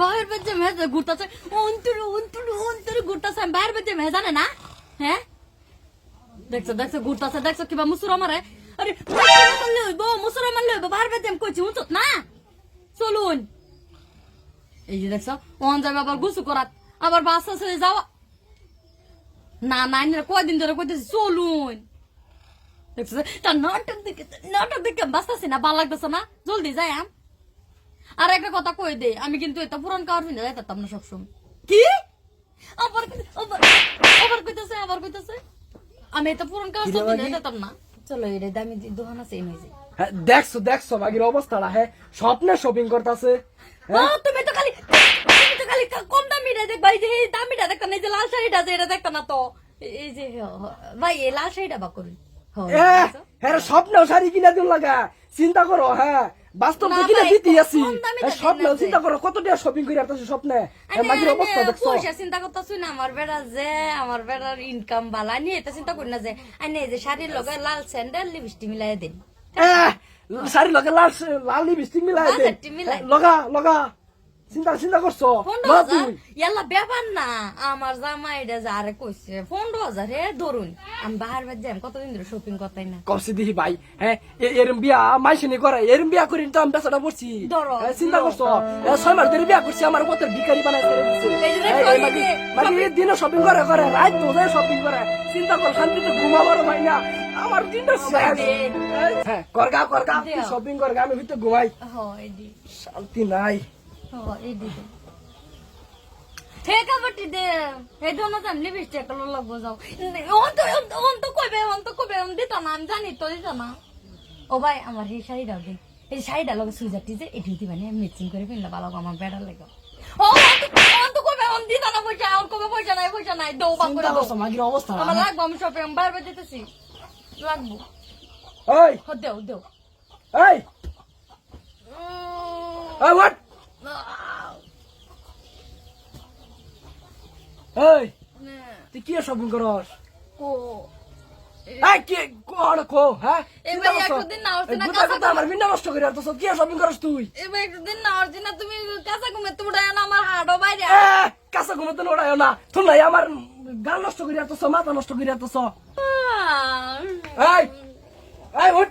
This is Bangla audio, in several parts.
বাইরের বাচ্চা মেয়ে ঘুরতেছে। অন্তরে অন্তরে অন্তরে ঘুরতেছে। বাইরের বাচ্চা না? হ্যাঁ? দেখছ দেখছ, ঘুরতেছে, দেখছ কিবা মুসুরা মারে আরে মারলে হইব মুসুরা মারলে হইব বাইরের আমি কইছি উঁচত না? চলুন। এই যে দেখছ ওন যাবে আবার গুসু করাত। আবার বাস আছে যাওয়া। না না কয়দিন ধরে কইতেছি, চলুন। দেখছ, তার নাটক দেখে নাটক দেখে বাঁচতেছি না, ভালো লাগতেছে না? জলদি যাই, আম। আর একটা কথা কই দে আমি কিন্তু এটা পুরান কাওয়ার ফিনে যাইতাম না সবসময়। কি? আবার আবার কইতেছে আবার কইতেছে। আমি এটা পুরান ফিনে বাকি? যাইতাম না। চলো এটা দামি দোকান আছে এই নইছে হ্যাঁ, দেখছ দেখছ বাগির অবস্থাটা হ্যাঁ? স্বপ্নে শপিং করতেছে ও তুমি তো খালি তুমি তো খালি কম দামিটা দেখবা এই যে এই দামিটা দেখতাম না, এই যে লাল শাড়িটা আছে এটা দেখতাম না তো। এই- যে হ, হ, ভাই এই লাল শাড়িটা বা করুন। হ? হ্যাঁ স্বপ্নেও শাড়ি কিনা দিন লাগা। চিন্তা করো হ্যাঁ। বাস্তব দেখি না দিতে আছি। স্বপ্ন হ্যাঁ, স্বপ্নেও কিনা চিন্তা করো কত টাকা শপিং করে আসতেছে স্বপ্নে? হ্যাঁ, মাগির অবস্থা আনে, দেখছ? পয়সা চিন্তা করতেছি না আমার বেড়া যে আমার বেড়ার ইনকাম বালা নিয়ে এটা চিন্তা করি না যে আইনে এই যে শাড়ির লগে লাল স্যান্ডেল লিপস্টিক মিলাই দিন। শাড়ির শাড়ি লগে লাল লাল লিপস্টিক মিলাই দিন। হ্যাঁ, লগা লগা। চিন্তা চিন্তা করছ? ইয়াল্লা ব্যাপার না আমার জামাই এটা যে আরে কইছে পনেরো হাজার হে ধরুন আমি বাহার বাদ যাই কতদিন ধরে শপিং করতাই না। কমছে দিহি ভাই হ্যাঁ এরম বিয়া মাইসিনি করে এরম বিয়া করি তো আমি বেচাটা পড়ছি। চিন্তা করছ? ছয় মাস ধরে বিয়া করছি আমার কত ভিখারি বানাই এই দিনে শপিং করে করে রাত বোঝায় শপিং করে। চিন্তা কর শান্তিতে ঘুমাবার ভাই না। আমার দিনটা শেষ। হ্যাঁ করগা করগা শপিং করগা আমি ভিতরে ঘুমাই। শান্তি নাই। দে। দোনো জান লিপস্টিক একটা লাগবো যাও। অন তো অন তো কইবে অন তো কইবে অন দিতা না আমি জানি তো দিতা না। ও ভাই আমার এই শাড়িটাও দে। এই শাড়িটা লগে সুইজারটি যে এটি দিবা নি ম্যাচিং করে ফেললে ভালো আমার বেড়া লাগে। ও অন তো কইবে অন দিতা না পয়সা অন কইবে পয়সা নাই পয়সা নাই দৌ বাং করে চিন্তা দৌ অবস্থা আমার লাগবো আমি শপে আমি বারবার দিতেছি। লাগবো। ওই দেও দেও। এই! এই what? এই তুই কি শপিং করস? ও এই কি কোন কো হ্যাঁ? করছ? একদিন না হচ্ছে না, কাঁচা গুতা আমার বিনা নষ্ট করে আর তো কি শপিং করস তুই? এবার একদিন না অর্জিনা তুমি কাঁচা ঘুমে তুমি উঠায় না আমার হাড়ও বাইরে। কাঁচা ঘুমোতে নড়ায় না। তুমি নাই আমার গাল নষ্ট করে আর তো মাথা নষ্ট করে আর তো এই এই উঠ।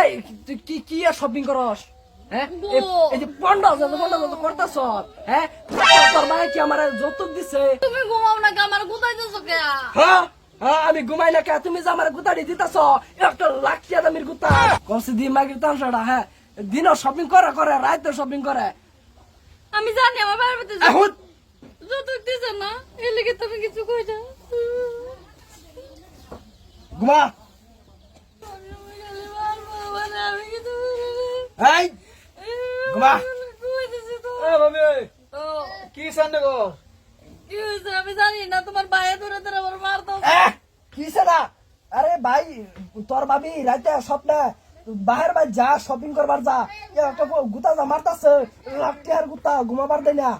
এই তুই কি কি শপিং করস? হ্যাঁ? এই- যে পন্ডা যে পন্ডা যে করতাছ? হ্যাঁ? তোর মায়ে কি আমার যৌতুক দিছে? তুমি ঘুমাও না কে? আমার যাচ্ছ কে? হ্যাঁ? হ্যাঁ আমি ঘুমাই না কে? তুমি যে আমার গুতাড়ি দিতাছ একটা লাখিয়া দামির গুতা। কমসে দি মাগির তামসাটা হ্যাঁ? দিনও শপিং করে করে রাতে শপিং করে। আমি জানি আমার বাইরে ভিতরে এখন যৌতুক দিছে না। এর লেগে তুমি কিছু কই না ঘুমা। আমি কিছু এই ঘুমা। কি সান্ডে গো? আমি জানি না তোমার বাইরে ধরে ধরে আমার মার দাও। এহ, কিসে না? আরে ভাই তোর ভাবি রাতে স্বপ্নে বাহির ভাই যা শপিং করবার যা গুতা যা মারতাছে গুতা ঘুমাবার দেয় না।